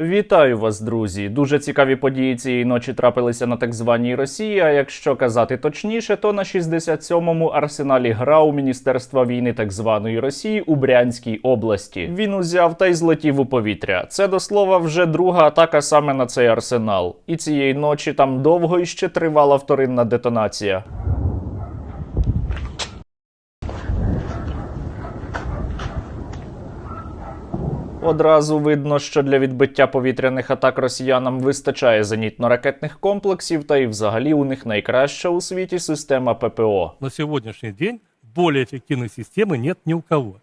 Вітаю вас, друзі! Дуже цікаві події цієї ночі трапилися на так званій Росії. А якщо казати точніше, то на 67-му арсеналі ГРАУ Міністерства війни так званої Росії у Брянській області. Він узяв та й злетів у повітря. Це до слова вже друга атака саме на цей арсенал. І цієї ночі там довго іще тривала вторинна детонація. Одразу видно, що для відбиття повітряних атак росіянам вистачає зенітно-ракетних комплексів, та й взагалі у них найкраща у світі система ППО. на сегодняшний день более эффективной системы нет ни у кого.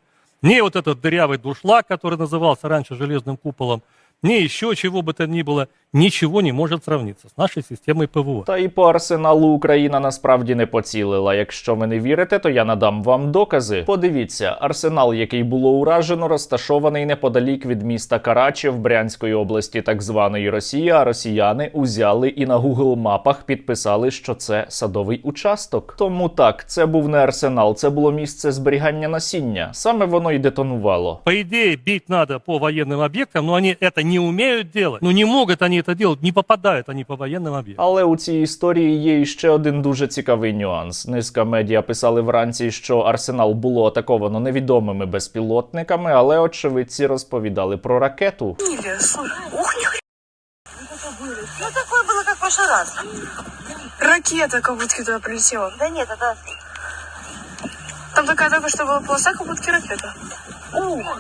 Ни вот этот дырявый душлаг, который назывался раньше железным куполом, ни еще чего бы то ни было, ничего не может сравниться с нашей системой ПВО. Та і по арсеналу Україна насправді не поцілила. Якщо ви не вірите, то я надам вам докази. Подивіться, арсенал, який було уражено, розташований неподалік від міста Карачі в Брянської області, так званої Росії. А росіяни узяли і на Google мапах підписали, що це садовий участок. Тому так, це був не арсенал, це було місце зберігання насіння. Саме воно й детонувало. По идее, бить надо по военным объектам, но они это не умеют делать. Ну не могут они это делать, не попадают они по военным объектам. Але у цій історії є іще один дуже цікавий нюанс. Низка медіа писали вранці, що арсенал було атаковано невідомими безпілотниками, але очевидці розповідали про ракету. Или, слушай, ух, нихуя. Ну, такое было, как в прошлый раз. Ракета как будто туда прилетела. Да нет, это... Там такая только что была полоса, как будто ракета.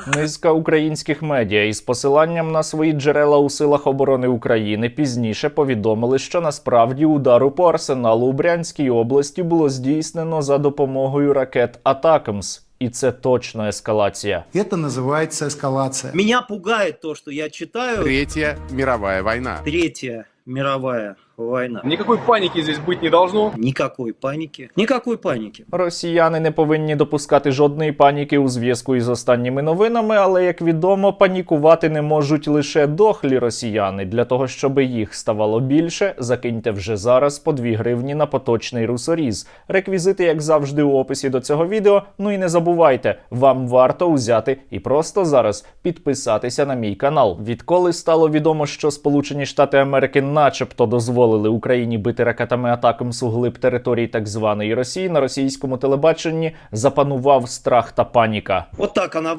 Низка українських медіа із посиланням на свої джерела у силах оборони України пізніше повідомили, що насправді удару по арсеналу у Брянській області було здійснено за допомогою ракет Атакамс. І це точно ескалація. Это называется эскалация. Меня пугает то, что я читаю. Третья мировая война. Третья мировая война. Никакой паники здесь быть не должно. Никакой паники. Никакой паники. Росіяни не повинні допускати жодної паніки у зв'язку із останніми новинами, але як відомо, панікувати не можуть лише дохлі росіяни. Для того щоб їх ставало більше, закиньте вже зараз по 2 гривні на поточний русоріз. Реквізити, як завжди, у описі до цього відео. Ну і не забувайте, вам варто узяти і просто зараз підписатися на мій канал. Відколи стало відомо, що Сполучені Штати Америки, начебто, дозволили Україні бити ракетами атакам суглиб території так званої Росії, на російському телебаченні запанував страх та паніка. Отак так она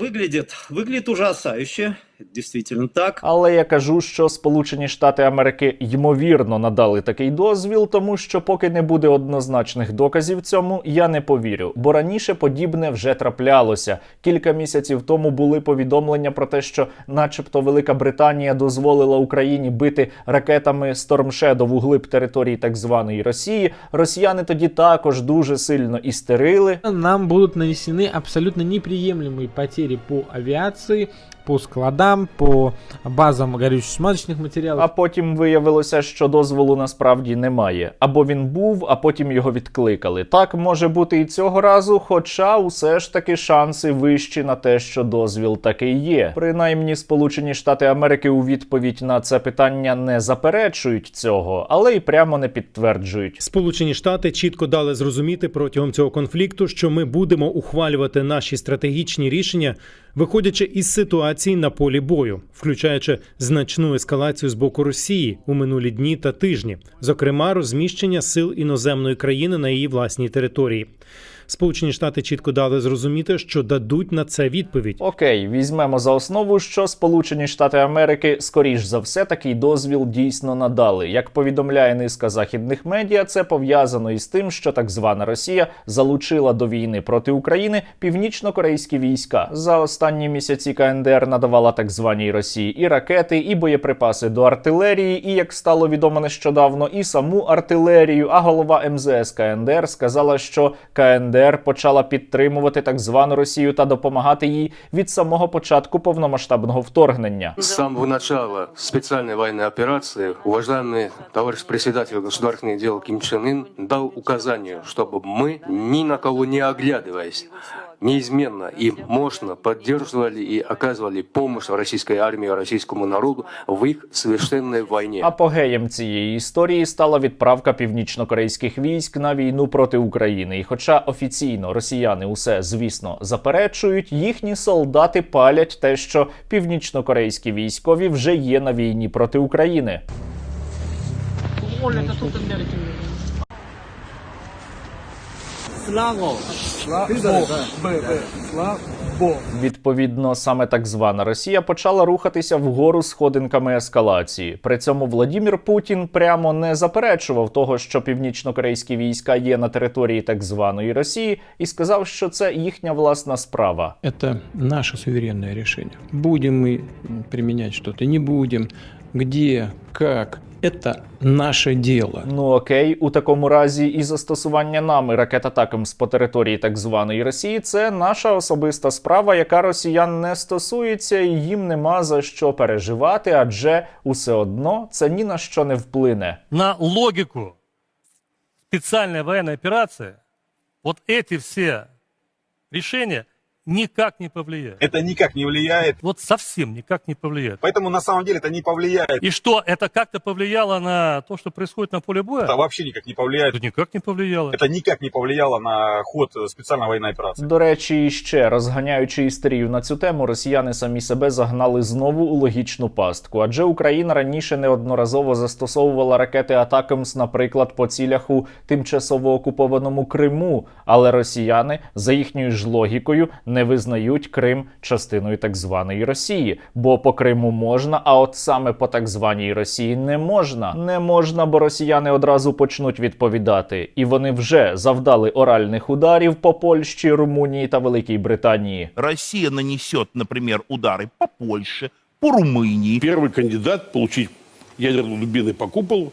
Вигляд ужасающе. Действительно так. Але я кажу, що Сполучені Штати Америки ймовірно надали такий дозвіл, тому що поки не буде однозначних доказів цьому, я не повірю. Бо раніше подібне вже траплялося. Кілька місяців тому були повідомлення про те, що, начебто, Велика Британія дозволила Україні бити ракетами Storm Shadow у глиб території так званої Росії. Росіяни тоді також дуже сильно істерили. нам будут нанесены абсолютно неприемлемые потери по авиации, по складам, по базам горюче-смазочных материалов. А потім виявилося, що дозволу насправді немає. Або він був, а потім його відкликали. Так може бути і цього разу, хоча усе ж таки шанси вищі на те, що дозвіл таки є. Принаймні, Сполучені Штати Америки у відповідь на це питання не заперечують цього, але й прямо не підтверджують. Сполучені Штати чітко дали зрозуміти протягом цього конфлікту, що ми будемо ухвалювати наші стратегічні рішення, виходячи із ситуації на полі бою, включаючи значну ескалацію з боку Росії у минулі дні та тижні, зокрема розміщення сил іноземної країни на її власній території. Сполучені Штати чітко дали зрозуміти, що дадуть на це відповідь. Окей, візьмемо за основу, що Сполучені Штати Америки, скоріш за все, такий дозвіл дійсно надали. Як повідомляє низка західних медіа, це пов'язано із тим, що так звана Росія залучила до війни проти України північно-корейські війська. За останні місяці КНДР надавала так званій Росії і ракети, і боєприпаси до артилерії, і як стало відомо нещодавно, і саму артилерію. А голова МЗС КНДР сказала, що КНДР почала підтримувати так звану Росію та допомагати їй від самого початку повномасштабного вторгнення. С самого начала специальной военной операции уважаемый товарищ председатель государственных дел Ким Чен Ын дал указание, чтобы мы, ни на кого не оглядываясь, неизменно и мощно поддерживали и оказывали помощь российской армии, российскому народу в их священной войне. Апогеєм цієї історії стала відправка північнокорейських військ на війну проти України. І хоча офіційно росіяни усе, звісно, заперечують, їхні солдати палять те, що північнокорейські військові вже є на війні проти України. Відповідно, саме так звана Росія почала рухатися вгору сходинками ескалації. При цьому Владімір Путін прямо не заперечував того, що північнокорейські війська є на території так званої Росії, і сказав, що це їхня власна справа. Это наше суверенное решение. Будем мы применять что-то, не будем, где, как. Это наше дело. Ну окей, у такому разі і застосування нами ракет атакамс по території так званої Росії це наша особиста справа, яка росіян не стосується, і їм нема за що переживати, адже усе одно це ні на що не вплине. На логику специальной военной операции вот эти все решения никак не повлияют. Это никак не влияет. Вот совсем никак не повлияет. Поэтому на самом деле это не повлияет. И что, это как-то повлияло на то, что происходит на поле боя? Это вообще никак не повлияет. Это никак не повлияло. Это никак не повлияло на ход э, специальной военной операции. До речі, і ще розганяючи істерію на цю тему, росіяни самі себе загнали знову у логічну пастку. Адже Україна раніше неодноразово застосовувала ракети Атакамс, наприклад, по цілях у тимчасово окупованому Криму. Але росіяни за їхньою ж логікою не визнають Крим частиною так званої Росії. Бо по Криму можна, а от саме по так званій Росії не можна. Не можна, бо росіяни одразу почнуть відповідати, і вони вже завдали оральних ударів по Польщі, Румунії та Великій Британії. Россия нанесет, например, удары по Польше, по Румынии. Первый кандидат получить ядерные дубины по куполу.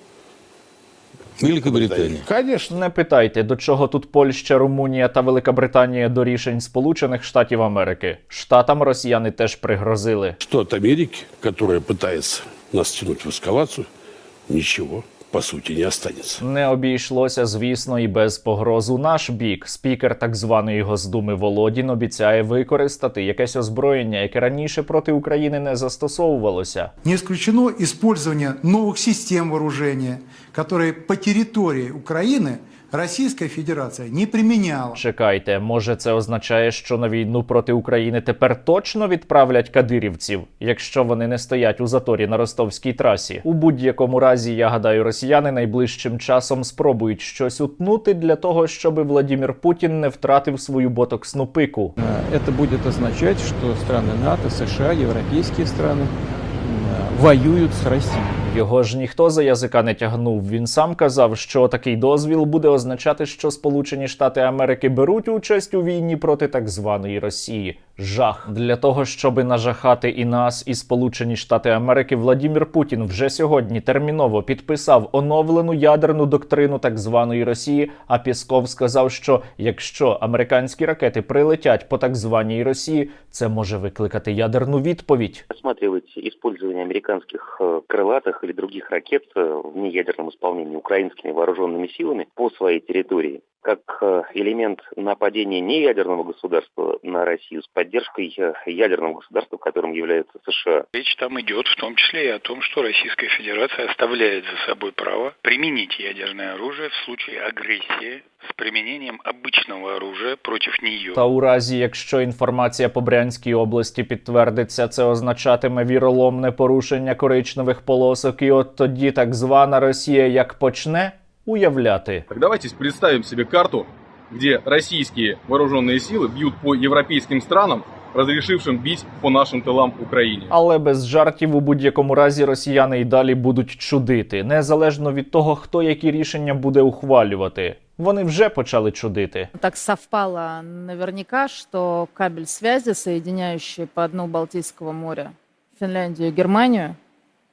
Великобритания. Звісно. Не питайте, до чого тут Польща, Румунія та Велика Британія до рішень Сполучених Штатів Америки. Штатам росіяни теж пригрозили. Штат от Америки, яка намагається нас тянуть в ескалацію, ничего, по сути, не останется. Не обійшлося, звісно, і без погроз у наш бік. Спікер так званої Госдуми Володін обіцяє використати якесь озброєння, яке раніше проти України не застосовувалося. Не исключено использование новых систем вооружения, которые по территории Украины Российская Федерация не применяла. Чекайте, може це означає, що на війну проти України тепер точно відправлять кадирівців, якщо вони не стоять у заторі на ростовській трасі. У будь-якому разі, я гадаю, росіяни найближчим часом спробують щось утнути для того, щоби Владімір Путін не втратив свою ботоксну пику. Э, Это будет означать, что страны НАТО, США, европейские страны э, воюют с Россией. Його ж ніхто за язика не тягнув. Він сам казав, що такий дозвіл буде означати, що Сполучені Штати Америки беруть участь у війні проти так званої Росії. Жах для того, щоби нажахати і нас, і Сполучені Штати Америки, Владімір Путін вже сьогодні терміново підписав оновлену ядерну доктрину так званої Росії. А Пісков сказав, що якщо американські ракети прилетять по так званій Росії, це може викликати ядерну відповідь. рассматривать использование американских э, крылатых или других ракет э, в неядерном исполнении украинскими вооруженными силами по своей территории как э, элемент нападения неядерного государства на Россию с поддержкой э, ядерного государства, которым является США. Речь там идет в том числе и о том, что Российская Федерация оставляет за собой право применить ядерное оружие в случае агрессии с применением обычного оружия против нее. Та у разі, якщо інформація по Брянській області підтвердиться, це означатиме віроломне порушення коричневих полосок, і от тоді так звана Росія як почне уявляти. Так давайте представим себе карту, где российские вооруженные силы бьют по европейским странам, разрешившим бить по нашим тылам Украине. Але без жартів у будь-якому разі росіяни й далі будуть чудити, незалежно від того, хто які рішення буде ухвалювати. Вони вже почали чудити. Так совпало наверняка, что кабель связи, соединяющий по дну Балтийского моря Финляндию и Германию,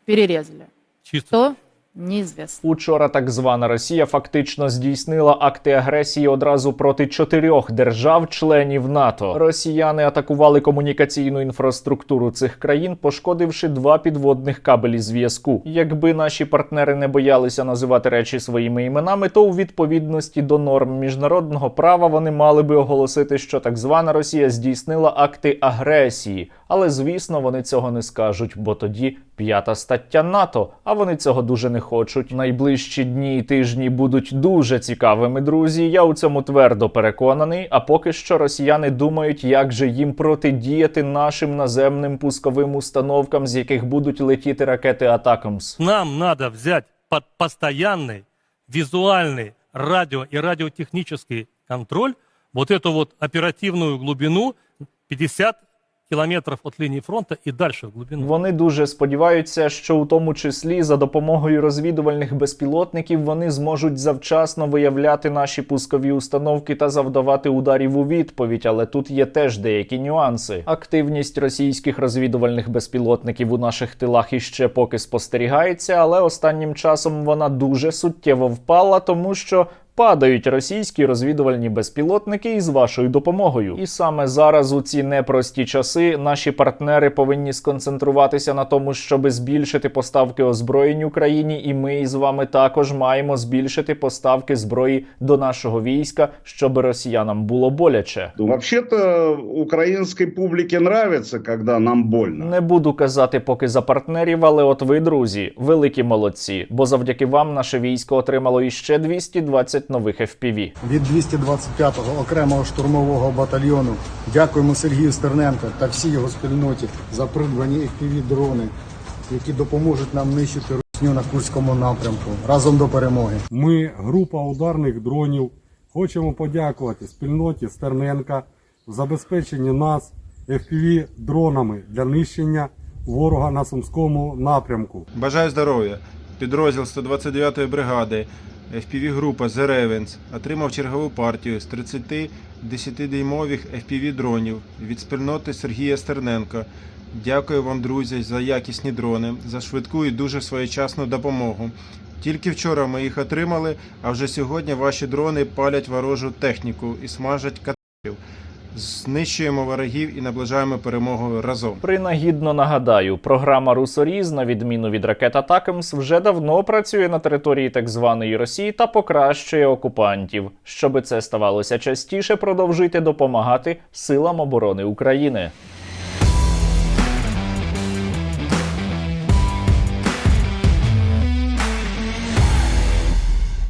перерезали. Чисто, Что? неизвестно. Учора так звана Росія фактично здійснила акти агресії одразу проти чотирьох держав-членів НАТО. Росіяни атакували комунікаційну інфраструктуру цих країн, пошкодивши два підводних кабелі зв'язку. Якби наші партнери не боялися називати речі своїми іменами, то у відповідності до норм міжнародного права вони мали би оголосити, що так звана Росія здійснила акти агресії. Але звісно, вони цього не скажуть, бо тоді п'ята стаття НАТО. А вони цього дуже не хочуть. Найближчі дні і тижні будуть дуже цікавими, друзі. Я у цьому твердо переконаний. А поки що росіяни думають, як же їм протидіяти нашим наземним пусковим установкам, з яких будуть летіти ракети Атакамс. Нам надо взять под постоянный визуальный радио и радиотехнический контроль вот эту вот оперативную глубину 50 километров от линии фронта и дальше в глубину. Вони дуже сподіваються, що у тому числі за допомогою розвідувальних безпілотників вони зможуть завчасно виявляти наші пускові установки та завдавати ударів у відповідь. Але тут є теж деякі нюанси. Активність російських розвідувальних безпілотників у наших тилах іще поки спостерігається, але останнім часом вона дуже суттєво впала, тому що. Падають російські розвідувальні безпілотники із вашою допомогою. І саме зараз, у ці непрості часи, наші партнери повинні сконцентруватися на тому, щоб збільшити поставки озброєнь Україні, і ми із вами також маємо збільшити поставки зброї до нашого війська, щоб росіянам було боляче. Вообще-то украинской публике нравится, когда нам больно. Не буду казати поки за партнерів, але от ви, друзі, великі молодці, бо завдяки вам наше військо отримало іще 220 нових FPV. від 225-го окремого штурмового батальйону. Дякуємо Сергію Стерненко та всій його спільноті за придбані FPV-дрони, які допоможуть нам нищити русню на Курському напрямку. Разом до перемоги. Ми, група ударних дронів, хочемо подякувати спільноті Стерненка в забезпеченні нас FPV-дронами для нищення ворога на Сумському напрямку. Бажаю здоров'я. Підрозділ 129-ї бригади, FPV-група The Ravens отримав чергову партію з 30 10-дюймових FPV-дронів від спільноти Сергія Стерненка. Дякую вам, друзі, за якісні дрони, за швидку і дуже своєчасну допомогу. Тільки вчора ми їх отримали, а вже сьогодні ваші дрони палять ворожу техніку і смажать катерів. Знищуємо ворогів і наближаємо перемогу разом. Принагідно нагадаю, програма Русоріз, на відміну від ракет Атакамс, вже давно працює на території так званої Росії та покращує окупантів. Щоби це ставалося частіше, продовжуйте допомагати силам оборони України.